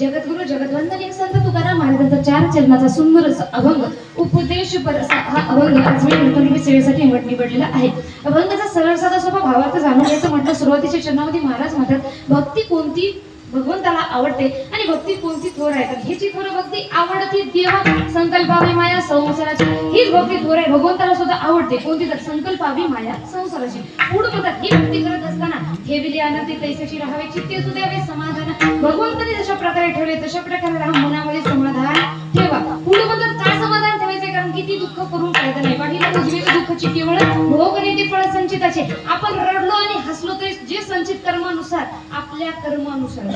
जगद्गुरु जगद्वंदनीय संत तुकाराम महाराजांचा चार चरणाचा सुंदर अभंग उपदेश पर असा हा अभंग आज मी सेवेसाठी निवड निवडलेला आहे अभंगाचा सरळ साधा सोपा भावार्थ जाणून घ्यायचं म्हटलं सुरुवातीच्या चरणामध्ये महाराज म्हणतात भक्ती कोणती भगवंताला आवडते. आणि भक्ती कोणती थोर आहे तर हिची थोर भक्ती आवडती देवा संकल्पावी माया संसाराची. हीच भक्ती थोर आहे. भगवंताला सुद्धा आवडते. कोणती? तर संकल्पावी माया संसाराची. पुढे म्हणतात ही भक्ती करत असताना ठेविली अनंती कैसेची राहावे चित्ते सुद्यावे समाधान. भगवंताने जशा प्रकारे ठेवले तशा प्रकारे राहा मनामध्ये समाधान. आपल्या कर्मानुसार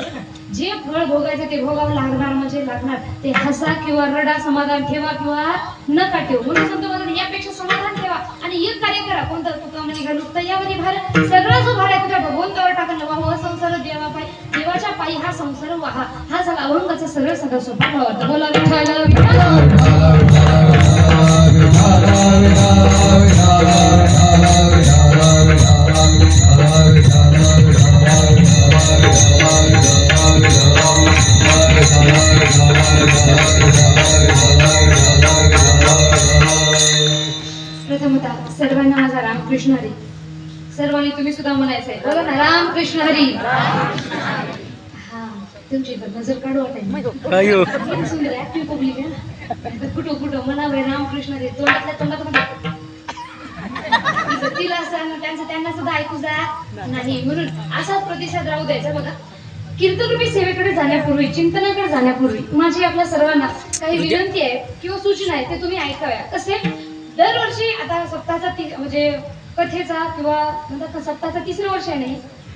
जे फळ भोगायचं ते भोगावं लागणार म्हणजे लागणार ते हसा किंवा रडा समाधान ठेवा किंवा नका ठेवू म्हणून संत म्हणतात यापेक्षा समाधान ठेवा आणि एक कार्य करा कोणतं तुकामध्ये घालू घालू यामध्ये भार सगळा जो भार आहे तुझ्या भगवंतावर वा वाह संसार देवा पाय देवाच्या पायी हा संसार वाहा हा झाला अभंगाचा सरळ सगळा सोपा भावार्थ बोला विठ्ठल विठ्ठल. प्रथमतः रामकृष्ण हरी. सर्वांनी तुम्ही सुद्धा म्हणायचंय. बघा ना रामकृष्ण हरी. हा तुमची नजर काढू ऍक्टिव्ह पब्लिक आहे कुठं कुठं म्हणावे रामकृष्ण हरी. तोंडातल्या तोंडात म्हणतात. इथं तिला असं त्यांचं त्यांना सुद्धा ऐकू जा. नाही म्हणून असाच प्रतिसाद राहू द्यायचा बघा. कीर्तनरूपी सेवेकडे जाण्यापूर्वी चिंतनाकडे जाण्यापूर्वी माझी आपल्या सर्वांना काही विनंती आहे किंवा सूचना आहे ते तुम्ही ऐकाव्या. कसे? दरवर्षी आता सप्ताहाचा म्हणजे कथेचा किंवा म्हणतात ना सत्ताचं तिसरं वर्ष आहे नाही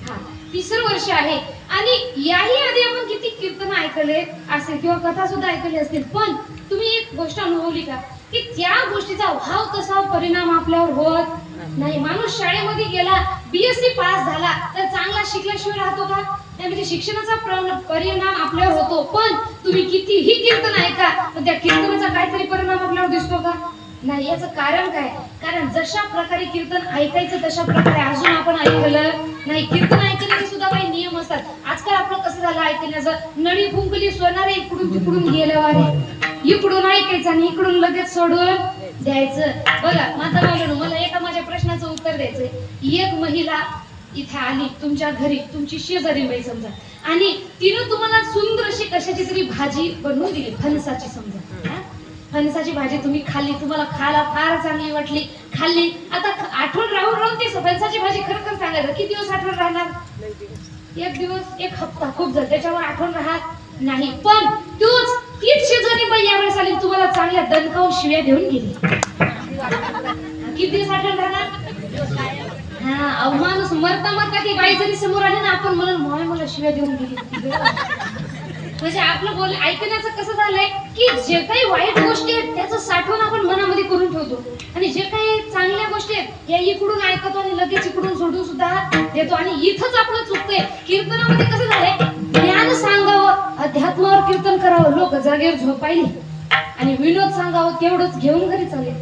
हा? तिसरं वर्ष आहे. आणि याही आधी आपण किती कीर्तन ऐकले असेल किंवा कथा सुद्धा ऐकली असतील पण तुम्ही एक गोष्ट अनुभवली का? की त्या गोष्टीचा भाव कसा परिणाम आपल्यावर होत नाही? माणूस शाळेमध्ये गेला बीएससी पास झाला तर चांगला शिकल्याशिवाय राहतो का? नाही म्हणजे शिक्षणाचा परिणाम आपल्यावर होतो. पण तुम्ही कितीही कीर्तन ऐका पण त्या कीर्तनाचा काहीतरी परिणाम आपल्यावर दिसतो का? नाही याचं कारण काय? कारण जशा प्रकारे कीर्तन ऐकायचं तशा प्रकारे अजून आपण ऐकलं. नाही कीर्तन ऐकण्याचे सुद्धा काही नियम असतात. आजकाल आपलं कसं झालं ऐकण्याचं? नळी फुंकली सोनारे इकडून तिकडून गेलं वारे इकडून ऐकायचं आणि इकडून लगेच सोडून द्यायचं. बघा माता बाबा मला एका माझ्या प्रश्नाचं उत्तर द्यायचंय. एक महिला इथे आली तुमच्या घरी तुमची शेजारी बाई समजा. आणि तिनं तुम्हाला सुंदर अशी कशाची तरी भाजी बनवून दिली फणसाची समजा. फणसाची भाजी तुम्ही खाल्ली तुम्हाला खायला फार चांगली वाटली खाल्ली. आता आठवण राहून राहून ती फणसाची भाजी खरं तर सांगायचं किती दिवस आठवण राहणार? एक दिवस एक हप्ता खूप झाला त्याच्यावर आठवण राहत नाही. पण तूच तीच शेजारी बाई यावेळेस आली तुम्हाला चांगल्या दणकावून शिव्या देऊन गेली. किती दिवस आठवण राहणार? हा अवमानच मरता मरता ती बाई जरी समोर आली ना आपण म्हणून मला शिव्या देऊन गेली. म्हणजे आपलं बोल ऐकण्याचं कसं झालंय की जे काही वाईट गोष्टी आहेत त्याचं साठवण आपण मनामध्ये करून ठेवतो. आणि जे काही चांगल्या गोष्टी आहेत या इकडून ऐकतो आणि लगेच इकडून सोडून सुद्धा देतो. आणि इथंच आपलं चुकतंय. कीर्तनामध्ये कसं झालंय? ज्ञान सांगावं अध्यात्मावर कीर्तन करावं. लोक जागेवर झोपायली आणि विनोद सांगावं तेवढंच घेऊन घरी चालेल.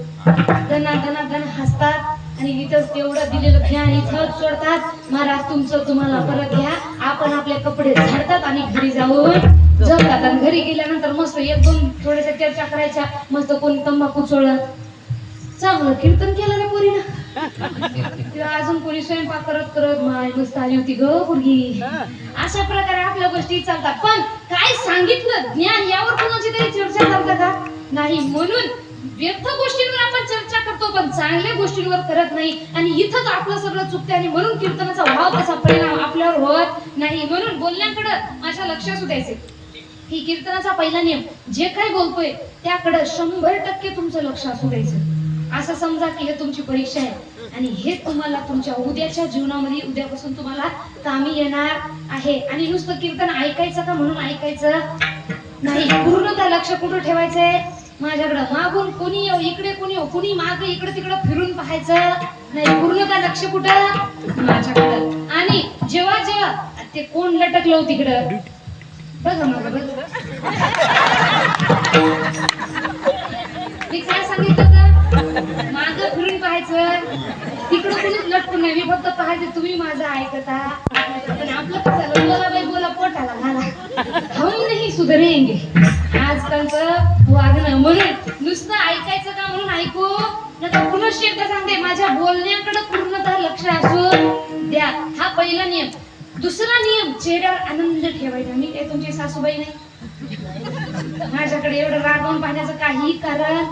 दना दना दना हसतात. आणि इथं तेवढं दिलेलं ज्ञान इथंच सोडतात. महाराज तुमचं तुम्हाला परत घ्या. आपण आपले कपडे झाडतात आणि घरी जाऊन जमतात. आणि घरी गेल्यानंतर मस्त एक दोन थोड्याशा चर्चा करायच्या. मस्त कोणी तंबाखू सोडत चांगलं कीर्तन केलं ना पोरीनं. ना अजून कोणी स्वयंपाक करत करत माय मस्त आली होती ग मुलगी अशा प्रकारे आपल्या गोष्टी चालतात. पण काय सांगितलं ज्ञान यावर कोणाची तरी चर्चा चालतात का? नाही म्हणून व्यर्थ गोष्टींवर आपण चर्चा करतो पण चांगल्या गोष्टींवर करत नाही. आणि इथंच आपलं सगळं चुकते आणि म्हणून कीर्तनाचा भाव त्याचा परिणाम आपल्यावर होत नाही. म्हणून बोलण्याकडं माझ्या लक्ष असू द्यायचे ही कीर्तनाचा पहिला नियम जे काही बोलतोय त्याकडं शंभर टक्के तुमचं लक्ष असू द्यायचं असं समजा की हे तुमची परीक्षा आहे आणि हे तुम्हाला तुमच्या उद्याच्या जीवनामध्ये उद्यापासून तुम्हाला कामी येणार आहे. आणि नुसतं कीर्तन ऐकायचं का म्हणून ऐकायचं नाही? पूर्णतः लक्ष कुठं ठेवायचंय? माझ्याकडं मागून कोणी येऊ इकडे कोणी येऊ कोणी माग इकडे तिकडे फिरून पाहायचं नाही. पूर्ण का लक्ष कुठं? माझ्याकडं. आणि जेव्हा जेव्हा ते कोण लटकलं हो तिकडं? बघ मागं मी काय सांगितलं होतं? माग फिरून पाहायचं. तिकडं कुणीच लटकून नाही मी फक्त पाहायचं तुम्ही माझं ऐकता. पण आपलं कसं बोला बाई बोला पोटाला घाला. हम नाही सुधरेंगे. आजकालचं वागणं. म्हणून नुसतं ऐकायचं का म्हणून ऐकू? नका पुनश्च एकदा सांगते माझ्या बोलण्याकडे पूर्णतः लक्ष असू द्या. हा पहिला नियम. दुसरा नियम चेहऱ्यावर आनंद ठेवायचा. मी काय तुमची सासूबाई नाही? माझ्याकडे एवढं रागवून पाहण्याचं काही कारण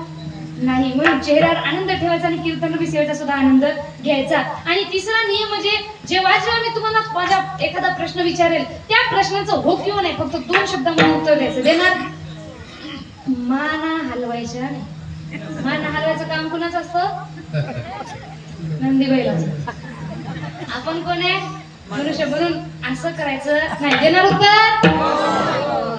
नाही. म्हणून चेहऱ्यावर आनंद ठेवायचा आणि कीर्तन रूपी सेवेचा सुद्धा आनंद घ्यायचा. आणि तिसरा नियम म्हणजे जेव्हा जेव्हा मी तुम्हाला माझा एखादा प्रश्न विचारेल त्या प्रश्नाचं हो किंवा नाही फक्त दोन शब्दामध्ये उत्तर द्यायचं. देणार? माना हलवायच्या माना हलवायचं काम कुणाचं असतं? नंदीबाईला आपण कोण आहे? मनुष्य म्हणून असं करायचं नाही. देणार उत्तर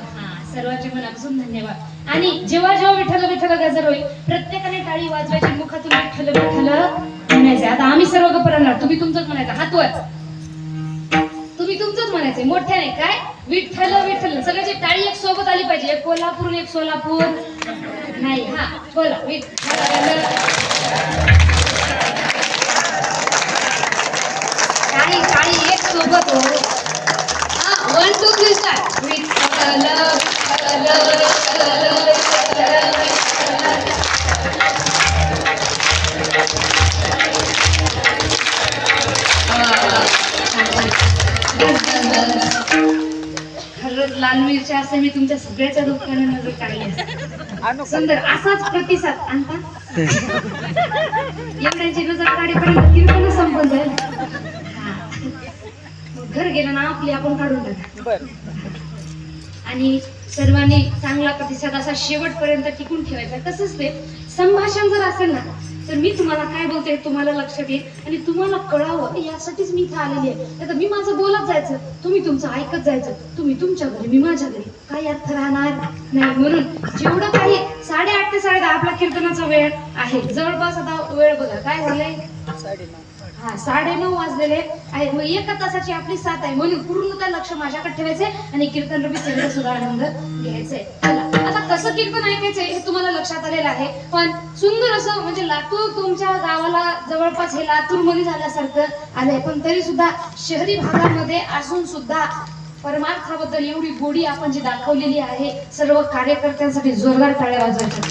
सर्वांचे मनापासून धन्यवाद. आणि जेव्हा जेव्हा विठ्ठल विठ्ठल गजर होईल प्रत्येकाने टाळी वाजवायची मुखातून विठ्ठल विठ्ठल म्हणायचे. आता आम्ही सर्व गप्प राहणार. तुम्ही तुमचंच म्हणायचं. हात वर. तुम्ही तुमचंच म्हणायचे. मोठ्या नाही. काय? विठ्ठल विठ्ठल. सगळ्याची टाळी एक सोबत आली पाहिजे. एक कोल्हापूर एक सोलापूर. नाही हा बोला. विठ्ठल टाळी टाळी एक सोबत हो. हा one two three start Vitthal Vitthal. असे मी तुमच्या सगळ्याच्या दुकाने नजर काढली. सुंदर असाच प्रतिसाद आणता? एवढ्यांची नजर काढेपर्यंत कीर्तन संपून जाईल घर गेलं ना आपली आपण काढून टाका. आणि सर्वांनी चांगला प्रतिसाद असा शेवटपर्यंत टिकून ठेवायचा. तसंच ते संभाषण जर असेल ना तर मी तुम्हाला काय बोलते तुम्हाला लक्षात येईल. आणि तुम्हाला कळावं यासाठीच मी इथे आलेली आहे. नाहीतर मी माझं बोलत जायचं तुम्ही तुमचं ऐकत जायचं तुम्ही तुमच्या घरी मी माझ्या घरी. काही अर्थ राहणार? नाही म्हणून जेवढं काही साडेआठ ते साडे आपला कीर्तनाचा वेळ आहे. जवळपास आता वेळ बघा काय झालंय? हा साडे नऊ वाजलेले आहे. मग एका तासाची आपली साथ आहे. म्हणून पूर्णतः लक्ष माझ्याकडे ठेवायचे आणि कीर्तन रवी सेवेचा सुद्धा आनंद घ्यायचंय चला आता कसं कीर्तन ऐकायचंय हे तुम्हाला लक्षात आलेलं आहे. पण सुंदर असं म्हणजे लातूर तुमच्या गावाला जवळपास हे लातूरमध्ये झाल्यासारखं आलंय. पण तरी सुद्धा शहरी भागामध्ये असून सुद्धा परमार्थाबद्दल एवढी गोडी आपण जी दाखवलेली आहे सर्व कार्यकर्त्यांसाठी जोरदार टाळ्या वाजवायच्या.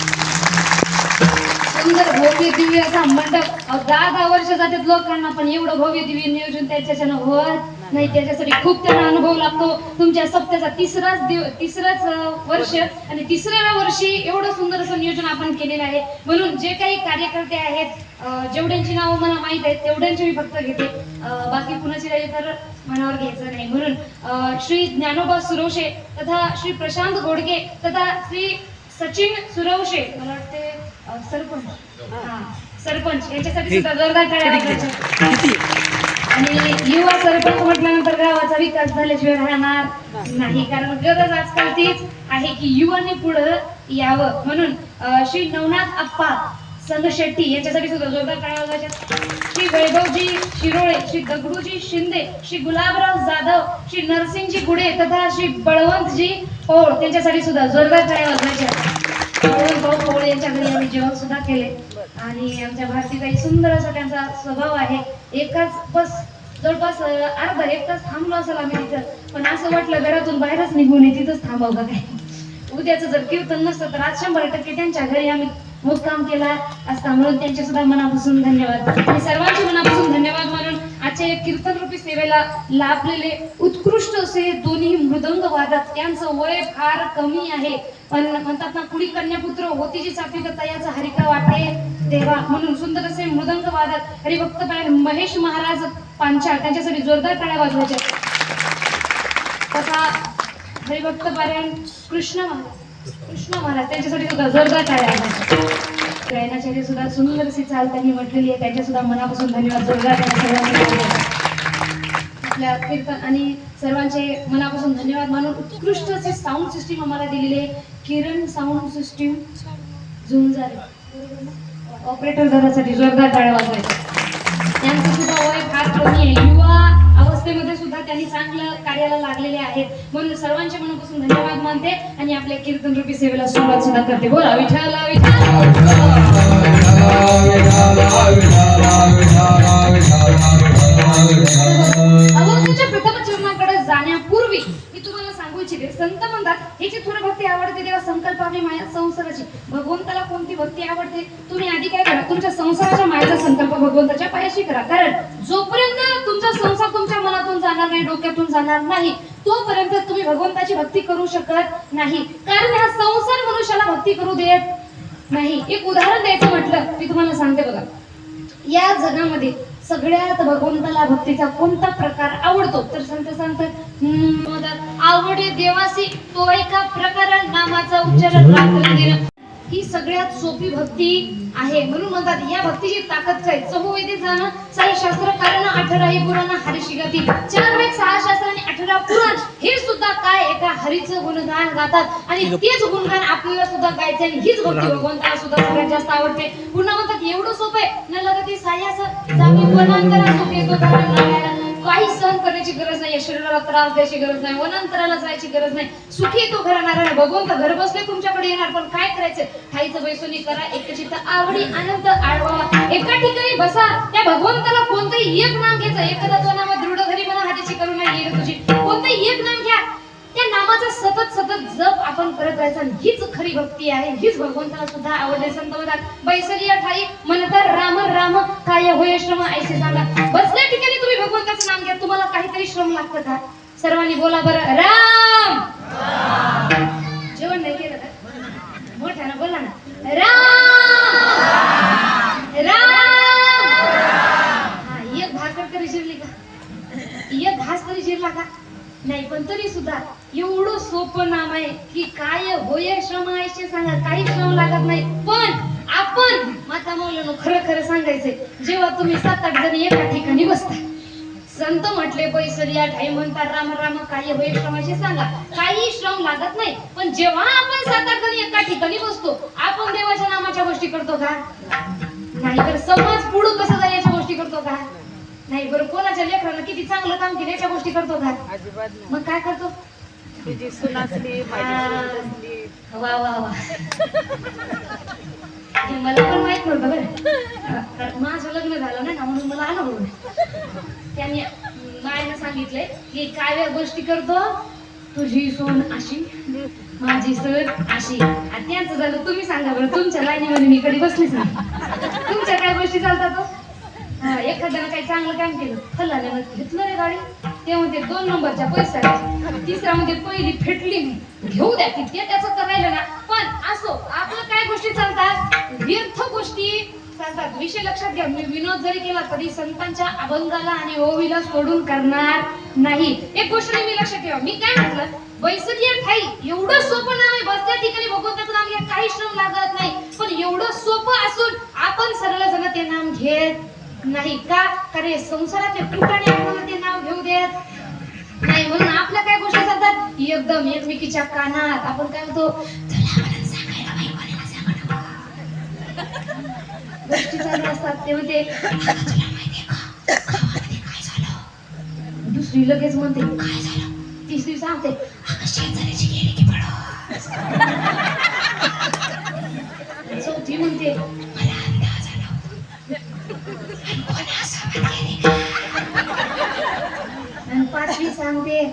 सुंदर भव्य दिव्य असा मंडप दहा दहा वर्ष जातात लोकांना पण एवढं भव्य दिव्य नियोजन त्याच्याच्यानं होत. नाही त्याच्यासाठी खूप त्यांना अनुभव लागतो. तुमच्या सप्त्याचा तिसराच दिव तिसराच वर्ष आणि तिसऱ्या वर्षी एवढं सुंदर असं नियोजन आपण केलेलं आहे. म्हणून जे काही कार्यकर्ते आहेत जेवढ्यांची नावं मला माहीत आहेत तेवढ्यांची मी फक्त घेते. बाकी कुणाची राहिली तर मनावर घ्यायचं नाही. म्हणून श्री ज्ञानोबा सुरवशे तथा श्री प्रशांत गोडके तथा श्री सचिन सुरवशे मला वाटते सरपंच. हा. सरपंच. यांच्यासाठी सुद्धा जोरदार टाळ्या. आणि युवा सरपंच म्हटल्यानंतर गावाचा विकास झाल्याशिवाय राहणार नाही. कारण गरज आजकाल तीच आहे की युवाने पुढं यावं. म्हणून श्री नवनाथ अप्पा संघ शेट्टी यांच्यासाठी सुद्धा जोरदार टाळ्या श्री वैभवजी शिरोळे श्री दगडूजी शिंदे श्री गुलाबराव जाधव श्री नरसिंगजी गुडे तथा श्री बळवंतजी पौळ त्यांच्यासाठी सुद्धा जोरदार टाळ्या वाजवायच्या भाऊ पौळ यांच्या घरी आम्ही जेवण सुद्धा केले. आणि आमच्या भारतीताई सुंदर असा त्यांचा स्वभाव आहे. एकाच बस जवळपास अर्धा एक तास थांबलो असेल आम्ही तिथं पण असं वाटलं घरातून बाहेरच निघून ये तिथंच थांबावं का काय उद्याचं जर कीर्तन नसतं तर आज शंभर टक्के त्यांच्या घरी आम्ही मुक्काम केला असता म्हणून त्यांचे सुद्धा मनापासून धन्यवाद. आणि सर्वांचे मनापासून धन्यवाद म्हणून आजच्या या कीर्तन रूपी सेवेला लाभलेले उत्कृष्ट असे दोन्ही मृदंग वादक त्यांचं वय फार कमी आहे. पण म्हणतात ना कुणी कन्यापुत्र होती जी सात्विक याचा हरिका वाटे देवा म्हणून सुंदर असे मृदंग वादक हरिभक्त पायन महेश महाराज पांचाळ त्यांच्यासाठी जोरदार टाळ्या वाजवायच्या तथा हरिभक्त पारायण कृष्ण महाराज कृष्ण महाराज त्यांच्यासाठी सुद्धा जोरदार टाळ्या वाजवायच्या गायनाचार्य सुद्धा सुंदर अशी चाल त्यांनी म्हटलेली आहे. त्यांच्या सुद्धा मनापासून धन्यवाद. जोरदार आपल्या कीर्तन आणि सर्वांचे मनापासून धन्यवाद मानून उत्कृष्ट असे साऊंड सिस्टीम आम्हाला दिलेले किरण साऊंड सिस्टीम झुंजार ऑपरेटर दादासाठी जोरदार टाळ्या वाजवायच्या. त्यांचं सुद्धा वय फार कमी आहे. युवा अवस्थेमध्ये सुद्धा त्यांनी चांगलं कार्याला लागलेले आहेत. म्हणून सर्वांचे मनापासून धन्यवाद मानते आणि आपल्या कीर्तन रूपी सेवेला सुरुवात सुद्धा करते. बोला विठ्ठल प्रथम चरणाकडे जाण्यापूर्वी मी तुम्हाला सांगू इच्छिते संत म्हणतात ह्याची थोडं भक्ती आवडते तेव्हा संकल्पावी माया संसाराची. भगवंताला कोणती भक्ती आवडते? तुम्ही आधी काय करा तुमच्या संसाराच्या मायाचा संकल्प भगवंताच्या पायाशी करा. कारण जोपर्यंत तुमचा संसार तुमच्या जाणार नाही डोक्यातून जाणार नाही. तोपर्यंत तुम्ही भगवंताची भक्ती करू शकत नाही. कारण हा संसार मनुष्याला भक्ती करू देत नाही. एक उदाहरण द्यायचं म्हटलं मी तुम्हाला सांगते बघा. या जगामध्ये सगळ्यात भगवंताला भक्तीचा कोणता प्रकार आवडतो? तर संत संत आवडे देवासी तो एका प्रकार नामाचा उच्चारण राखला देणं. ही सगळ्यात सोपी भक्ती आहे. म्हणून म्हणतात या भक्तीची ताकद काय? चहुवेदी जाणं साई शास्त्र कारण अठराही पुराण हरिशी गती. चार वेद सहा शास्त्र आणि अठरा पुराण हे सुद्धा काय एका हरीचं गुणगान गातात. आणि तेच गुणगान आपल्याला सुद्धा गायचे आणि हीच भक्ती भगवंताला सुद्धा सगळ्यात जास्त आवडते. पुन्हा म्हणतात एवढं सोपं आहे? न लगती सायाचं जागी वनांतरा सुखे तो कारण नारायण. काही सहन करण्याची गरज नाही शरीराला त्रास द्यायची गरज नाही वनांतराला जायची गरज नाही. सुखी तो घराणार भगवंत घर बसले तुमच्याकडे येणार पण काय करायचं? ठाईचं बैसोनी करा एक चित्त आवडी आनंद आळवा एका ठिकाणी बसा. त्या भगवंताला कोणतंही एक नाम घ्यायचं. एखादा तो नाम दृढ घरी म्हणा हाताची करुणा येईल तुझी. कोणतंही एक नाम घ्या. त्या नामाचा सतत सतत जप आपण करत राहायचा हीच खरी भक्ती आहे. हीच भगवंताला सुद्धा आवडले संत म्हणतात. बैसलिया ठाई म्हणतात राम राम काय होय श्रम? ऐसे सांगा बसल्या ठिकाणी तुम्ही भगवंताचं नाम घ्या तुम्हाला काहीतरी श्रम लागतं का सर्वांनी बोला बरं. राम जेवण नाही केलं का मोठ्यानं बोला ना राम राम हा एक भाकर तरी शिरली का एक घास तरी शिरला का नाही पण तरी सुद्धा एवढं सोपं नाम आहे की काय होय श्रम आहे सांगा काही श्रम लागत नाही पण आपण माता मौलानो खरं खरं सांगायचंय जेव्हा तुम्ही सात आठ जण एका ठिकाणी बसता संत म्हटले पैसरिया ठाई म्हणतात राम राम काही श्रमाशी सांगा. काही श्रम लागत नाही पण जेव्हा आपण सात आठ जण एका ठिकाणी बसतो आपण देवाच्या नामाच्या गोष्टी करतो का? नाही तर समाज पुढं कसं जाईल याच्या गोष्टी करतो का? नाही बरं कोणाच्या लेकरानं किती चांगलं काम केलं याच्या गोष्टी करतो का? मग काय करतो? तुझी सून असली वा वा वा. मला पण माहीत नव्हतं बरं. माझं लग्न झालं ना म्हणून मला अनुभव. त्यांनी मायनं सांगितलंय की काय गोष्टी करतो? तुझी सोन अशी माझी सर अशी. आणि त्यांचं झालं तुम्ही सांगा बरं तुमच्या लाईनीमध्ये मी कधी बसलीच नाही. तुमच्या काय गोष्टी चालतात हो? हा, एखाद्यानं काही चांगलं काम केलं फलाण्यानं घेतलं रे गाडी. ते म्हणते दोन नंबरच्या पैसा तिसरा म्हणजे पहिली फेटली घेऊ द्या की ते त्याचं करायला ना. पण असो आपलं काय गोष्टी चालतात? व्यर्थ गोष्टी. संतांचा विषय लक्षात घ्या. मी विनोद जरी केला तरी संतांच्या अभंगाला आणि ओवीला सोडून करणार नाही. एक गोष्ट नेहमी लक्षात ठेवा. मी काय म्हटलं? बैसकीय ठाई एवढं सोपं नाव आहे. बसल्या ठिकाणी भगवंताचं नाम घ्या. काही श्रम लागत नाही. पण एवढं सोपं असून आपण सरळ जण ते नाम घेत नाही का? कारण संसारातल्या कुठाने आपल्याला ते नाव घेऊ देत नाही. म्हणून आपल्या काय गोष्टी चालतात एकदम एकमेकीच्या कानात. आपण काय म्हणतो? गोष्टी चालू असतात ते म्हणते दुसरी लगेच म्हणते काय झालं? तिसरी सांगते शेजाऱ्याची गेली की पडो चौथी म्हणते मला अंदाज आला आणि पाचवी सांगते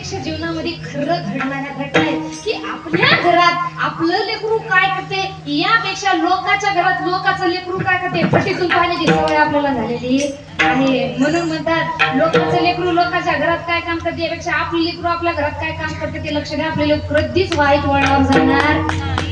प्रत्यक्ष जीवनामध्ये खरं घडणाऱ्या घटना आहेत की आपल्या घरात आपलं लेकरू काय करते यापेक्षा लोकांच्या घरात लोकांचं लेकरू काय करते फटीतून पाहण्याची सवय आपल्याला झालेली आहे. म्हणून म्हणतात लोकांचं लेकरू लोकांच्या घरात काय काम करते यापेक्षा आपलं लेकरू आपल्या घरात काय काम करते ते लक्ष द्या आपले लेकरू कधीच वाईट वळणावर जाणार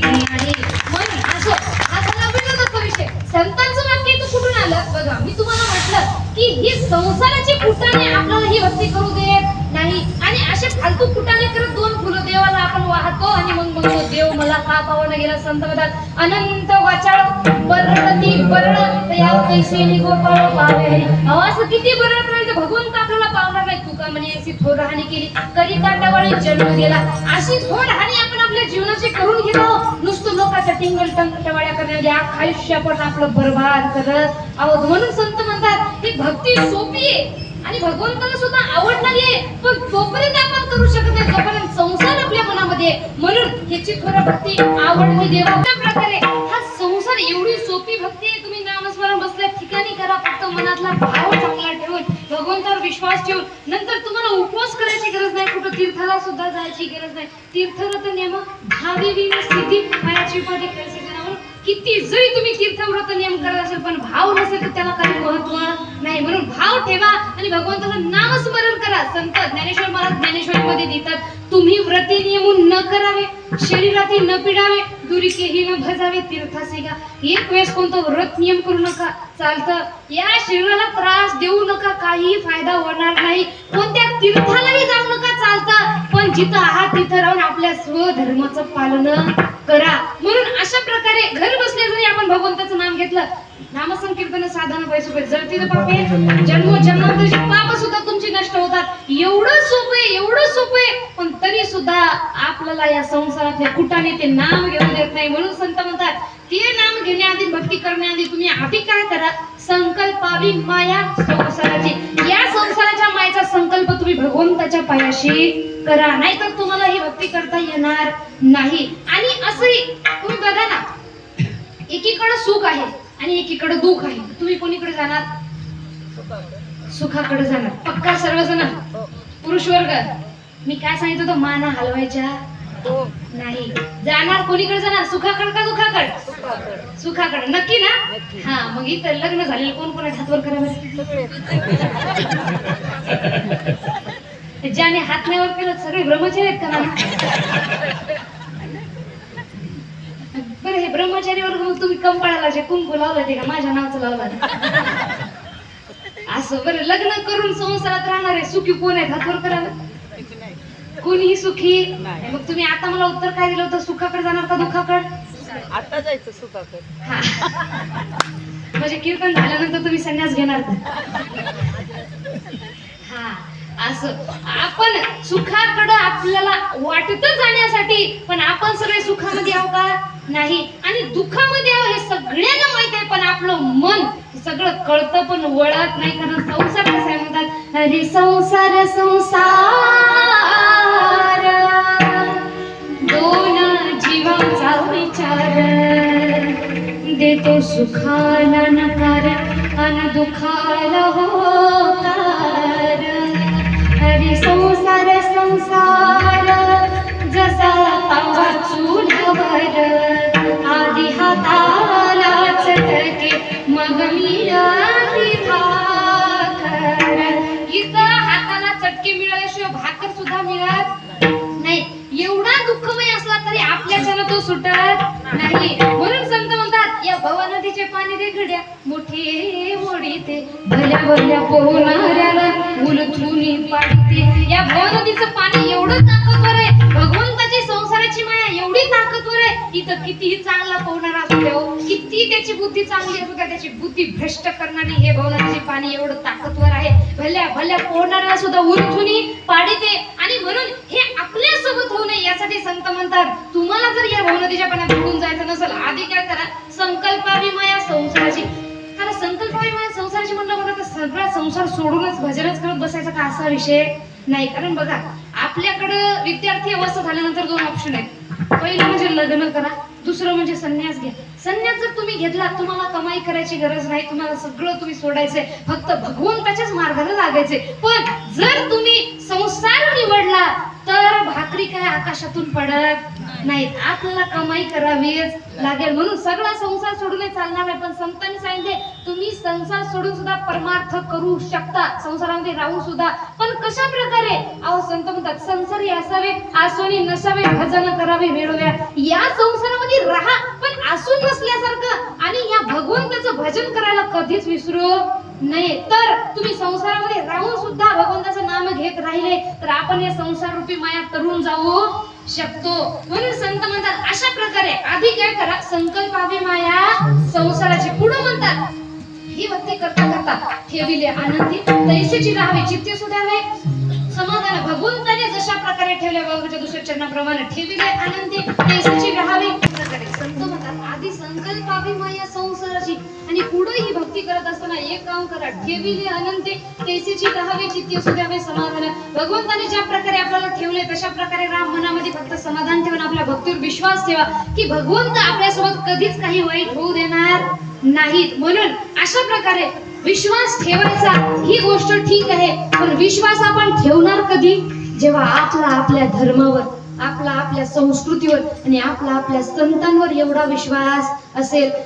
आणि म्हणून असो हा झाला विनोदाचा विषय संतांचं वाक्य इथं कुठून आलं? बघा मी तुम्हाला म्हटलं की ही संसाराची कुटाने आपल्याला ही भक्ती करू देत. नाही. आणि असे फालतू कुटाने करत दोन फुलं देवाला आपण वाहतो आणि मग म्हणतो देव मला का पावन गेला संत म्हणतात अनंत वाचाळ बरळती बरळ या पैसे गोपाळ पावे. अहो असं किती बरळ करायचं भगवंत आपल्याला पावणार नाही तुका म्हणे अशी थोर हानी केली. करी कांडावाळी जन्म गेला. अशी थोर हानी आपण आपल्या जीवनाची करून घेतो. नुसतं लोकांच्या टिंगल टंग टवाळ्या करण्यामध्ये आयुष्य आपण आपलं बरबाद करत आहोत. म्हणून संत म्हणतात ही भक्ती सोपी आहे. आणि भगवंताला सुद्धा आवडणारी आहे पण तोपर्यंत आपण करू शकत नाही. जोपर्यंत संसार आपल्या मनामध्ये. म्हणून ह्याची खरं भक्ती आवडली देवा. प्रकारे हा संसार एवढी सोपी भक्ती आहे. तुम्ही नामस्मरण बसल्या ठिकाणी करा. फक्त मनातला भाव चांगला ठेवून भगवंतावर विश्वास ठेवून. नंतर तुम्हाला उपवास करायची गरज नाही. कुठं तीर्थाला सुद्धा जायची गरज नाही. तीर्थव्रत नियम भावी विना सिद्धी पायाची उपाधी करायची किती जरी तुम्ही तीर्थव्रत नियम करत असेल पण भाव नसेल तर त्याला काही महत्त्व नाही. म्हणून भाव ठेवा आणि भगवंताचं नामस्मरण करा. संत ज्ञानेश्वर महाराज ज्ञानेश्वरीमध्ये देतात तुम्ही व्रती नियमून न करावे शरीराती न पिडावे दुरिकेही न भजावे तीर्थासी का एक वेळेस कोणतं व्रत नियम करू नका चालतं. या शरीराला त्रास देऊ नका काही फायदा होणार नाही. कोणत्या तीर्थालाही जाऊ नका चालतं. पण जिथं आहात तिथं राहून आपल्या स्वधर्माचं पालन करा. म्हणून अशा प्रकारे घर बसल्या जरी आपण भगवंताचं नाम घेतलं नामसंकीर्तन साधन पैसे जळतील पापे जन्म जन्मांतरचे पाप सुद्धा तुमची नष्ट होतात. एवढं सोपं आहे एवढं सोपं आहे पण तरी सुद्धा आपल्याला या संसारातल्या कुटाने ते नाम घेऊ देत नाही म्हणून संत म्हणतात ते नाम घेण्याआधी भक्ती करण्याआधी तुम्ही आधी काय करा? संकल्पावी माया संसाराची. या संसाराच्या मायेचा संकल्प तुम्ही भगवंताच्या पायाशी करा. नाहीतर तुम्हाला ही भक्ती करता येणार नाही. आणि असंही तुम्ही बघा ना एकीकडे सुख आहे आणि एकीकडे दुःख आहे तुम्ही कोणीकडे जाणार सुखाकडे जाणार पक्का सर्वजण. पुरुष वर्ग मी काय सांगितलं होतं माना हलवायच्या. नाही जाणार कोणीकडे जाणार सुखाकडे का दुखाकडे सुखाकड. नक्की ना. हा मग इथं लग्न झालेलं कोण कोण हातवर करा बरं. सगळे. ज्याने हात नाही वर केलं सगळे ब्रह्मचारी आहेत का ना हे ब्रह्मचारी वर्ग मग तुम्ही कम पडायला जे कुंकू लावलं ते का माझ्या नावाचं लावलं असं बरं लग्न करून संसारात राहणारे सुखी कोण आहेत हातवर करा बरं. किती नाही. कोणीही सुखी. मग तुम्ही आता मला उत्तर काय दिलं होतं सुखाकडे जाणार का दुखाकडे आता जायचं सुखाकड. म्हणजे कीर्तन झाल्यानंतर तुम्ही संन्यास घेणार? हा असं आपण सुखाकडं आपल्याला वाटत जाण्यासाठी पण आपण सगळे सुखामध्ये आहो का नाही. आणि दुःखामध्ये हे सगळ्यांना माहीत आहे पण आपलं मन सगळं कळतं पण वळत नाही. कारण संसार कसा आहे म्हणतात अरे संसार संसार. दोन जीवाचा विचार देतो सुखाला नकार आणि दुखाला होकार. अरे संसार संसार जसा पावा चुलावर. भाकर मिळत नाही एवढा दुःखमय असला तरी आपल्याच्यानं तो सुटत नाही. म्हणून संत म्हणतात या भव नदीचे पाणी दे घड्या मोठी मोडी ते भल्या भल्या पोहणाऱ्याला उलथुनी पाडते. या भव नदीचं पाणी एवढं ताकदवर आहे भगवंताची संसाराची माया एवढी ताकदवर आहे इथं कितीही चांगला पोहणारा त्याची बुद्धी चांगली आहे बघा त्याची बुद्धी भ्रष्ट करणारी हे भवनाचे पाणी एवढं ताकदवर आहे. भल्या भल्या पोहणाऱ्याला सुद्धा उलथुनी पाडते आणि म्हणून हे आपल्यासोबत होऊ नये यासाठी संत म्हणतात तुम्हाला जर या भवनदीच्या पाण्यात बुडून जायचं नसेल आधी काय करा संकल्पावी माया संसाराची. कारण संकल्पावी संसाराची म्हणलं बघा तर सगळा संसार सोडूनच भजनच करत बसायचा का असा विषय नाही. कारण बघा आपल्याकडं विद्यार्थी अवस्था झाल्यानंतर दोन ऑप्शन आहेत. पहिलं म्हणजे लग्न करा दुसरं म्हणजे संन्यास घ्या. संन्यास जर तुम्ही घेतला तुम्हाला कमाई करायची गरज नाही तुम्हाला सगळं तुम्ही सोडायचंय. फक्त भगवंताच्याच मार्गाला लागायचे पण जर तुम्ही संसार निवडला तर भाकरी काय आकाशातून पडत नाहीत. आपल्याला कमाई करावीच लागेल. म्हणून सगळा संसार सोडून चालणार नाही. पण संतांनी सांगितले तुम्ही संसार सोडून सुद्धा परमार्थ करू शकता. संसारामध्ये राहून सुद्धा. पण कशा प्रकारे? अहो संत म्हणतात संसारी असावे आसोनी नसावे भजन करावे वेळोव्या या संसारामध्ये राहा. आसून नसल्यासारखं आणि या भगवंताचं भजन करायला कधीच विसरू नये. तर तुम्ही संसारामध्ये राहून सुद्धा भगवंताचं नाम घेत राहिले तर आपण या संसार रूपी माया तरुण जाऊ शकतो. म्हणून संत म्हणतात अशा प्रकारे आधी काय करा संकल्पावे माया संसाराची. पुढे म्हणतात ही भक्ती करता करता ठेविले आनंदी. तैसेची राहावे चित्ते सुधावे समाधान भगवंताने जशा प्रकारे ठेवल्या बाबाच्या दुसऱ्या चरणाप्रमाणे ठेविले आनंदी. तैसेची राहावे प्रकारे संत म्हणतात आधी संकल्पाभिमाया संसाराची. आणि पुढे ही भक्ती करत असताना एक काम करा. ठेविले अनंते तेसीची राहावे चित्ती असू द्यावे समाधान. भगवंताने ज्या प्रकारे आपल्याला ठेवले तशा प्रकारे राम मनामध्ये फक्त समाधान ठेवून आपल्या भक्तीवर विश्वास ठेवा की भगवंत आपल्यासोबत कधीच काही वाईट होऊ देणार नाहीत. म्हणून अशा प्रकारे विश्वास ठेवायचा ही गोष्ट ठीक आहे. पण विश्वास आपण ठेवणार कधी? जेव्हा आपला आपल्या धर्मावर आपला आपल्या संस्कृतीवर आणि आपला आपल्या संतांवर एवढा विश्वास असेल.